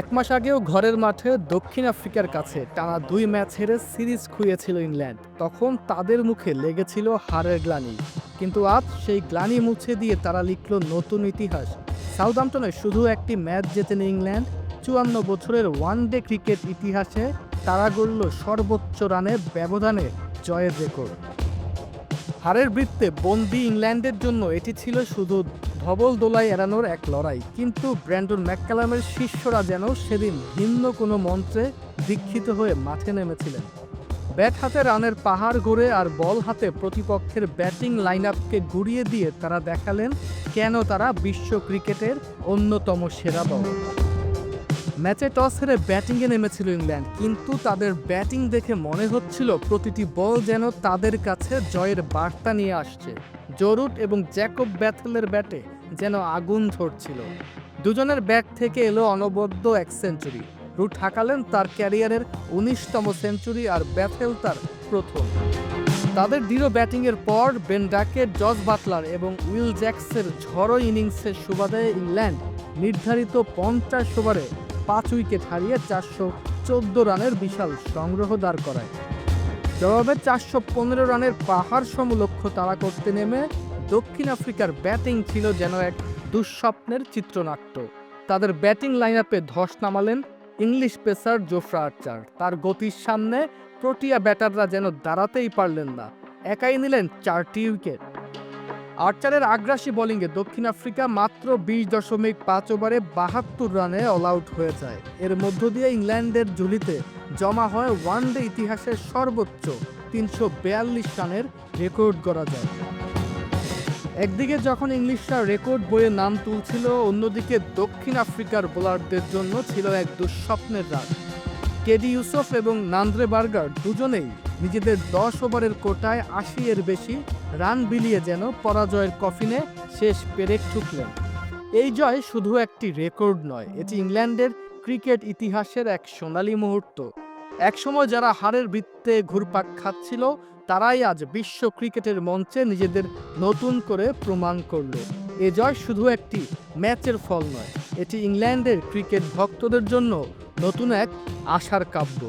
এক মাস আগেও ঘরের মাঠে দক্ষিণ আফ্রিকার কাছে টানা দুই ম্যাচ হেরে সিরিজ খুঁয়েছিল ইংল্যান্ড। তখন তাদের মুখে লেগেছিল হারের গ্লানি। কিন্তু আজ সেই গ্লানি মুছে দিয়ে তারা লিখল নতুন ইতিহাস। সাউদাম্পটনে শুধু একটি ম্যাচ জেতেন ইংল্যান্ড। চুয়ান্ন বছরের ওয়ানডে ক্রিকেট ইতিহাসে তারা গড়ল সর্বোচ্চ রানের ব্যবধানে জয়ের রেকর্ড। হারের বৃত্তে বন্দি ইংল্যান্ডের জন্য এটি ছিল শুধু ধবল দোলাই এড়ানোর এক লড়াই। কিন্তু ব্র্যান্ডন ম্যাককালামের শিষ্যরা যেন সেদিন ভিন্ন কোনো মন্ত্রে দীক্ষিত হয়ে মাঠে নেমেছিলেন। ব্যাট হাতে রানের পাহাড় গড়ে আর বল হাতে প্রতিপক্ষের ব্যাটিং লাইন আপকে গুড়িয়ে দিয়ে তারা দেখালেন কেন তারা বিশ্ব ক্রিকেটের অন্যতম সেরা দল। ম্যাচে টস হেরে ব্যাটিংয়ে নেমেছিল ইংল্যান্ড, কিন্তু তাদের ব্যাটিং দেখে মনে হচ্ছিল প্রতিটি বল যেন তাদের কাছে জয়ের বার্তা নিয়ে আসছে। জরুট এবং জ্যাকব ব্যাথেলের ব্যাটে যেন আগুন ঝরছিল দুজনের ব্যাট থেকে এলো অনবদ্য এক সেঞ্চুরি। রুট হাঁকালেন তার ক্যারিয়ারের উনিশতম সেঞ্চুরি আর ব্যাথেল তার প্রথম। তাদের দৃঢ় ব্যাটিংয়ের পর বেন জজ বাটলার এবং উইল জ্যাক্সের ঝড়ো ইনিংসের সুবাদে ইংল্যান্ড নির্ধারিত পঞ্চাশ ওভারে পাঁচ উইকেট হারিয়ে চারশো চোদ্দ রানের বিশাল সংগ্রহ দাঁড় করায়। জবাবে চারশো পনেরো রানের পাহাড় সম লক্ষ্য তাড়া করতে নেমে দক্ষিণ আফ্রিকার ব্যাটিং ছিল যেন এক দুঃস্বপ্নের চিত্রনাট্য। তাদের ব্যাটিং লাইন আপে ধস নামালেন ইংলিশ পেসার জোফরা আর্চার। তার গতির সামনে প্রোটিয়া ব্যাটাররা যেন দাঁড়াতেই পারলেন না। একাই নিলেন চারটি উইকেট। আর্চারের আগ্রাসী বোলিংয়ে দক্ষিণ আফ্রিকা মাত্র বিশ দশমিক পাঁচ ওভারে বাহাত্তর রানে অল আউট হয়ে যায়। এর মধ্য দিয়ে ইংল্যান্ডের ঝুলিতে জমা হয় ওয়ানডে ইতিহাসের সর্বোচ্চ তিনশো বিয়াল্লিশ রানের রেকর্ড করা যায়। একদিকে যখন ইংলিশরা রেকর্ড বইয়ে নাম তুলছিল, অন্যদিকে দক্ষিণ আফ্রিকার বোলারদের জন্য ছিল এক দুঃস্বপ্নের রাত। কেডি ইউসুফ এবং নান্দ্রে বার্গার দুজনেই নিজেদের দশ ওভারের কোটায় আশি এর বেশি রান বিলিয়ে যেন পরাজয়ের কফিনে শেষ পেরেক ঠুকলেন। এই জয় শুধু একটি রেকর্ড নয়, এটি ইংল্যান্ডের ক্রিকেট ইতিহাসের এক সোনালী মুহূর্ত। একসময় যারা হারের বৃত্তে ঘুরপাক খাচ্ছিল, তারাই আজ বিশ্ব ক্রিকেটের মঞ্চে নিজেদের নতুন করে প্রমাণ করল। এ জয় শুধু একটি ম্যাচের ফল নয়, এটি ইংল্যান্ডের ক্রিকেট ভক্তদের জন্য নতুন এক আশার কাব্য।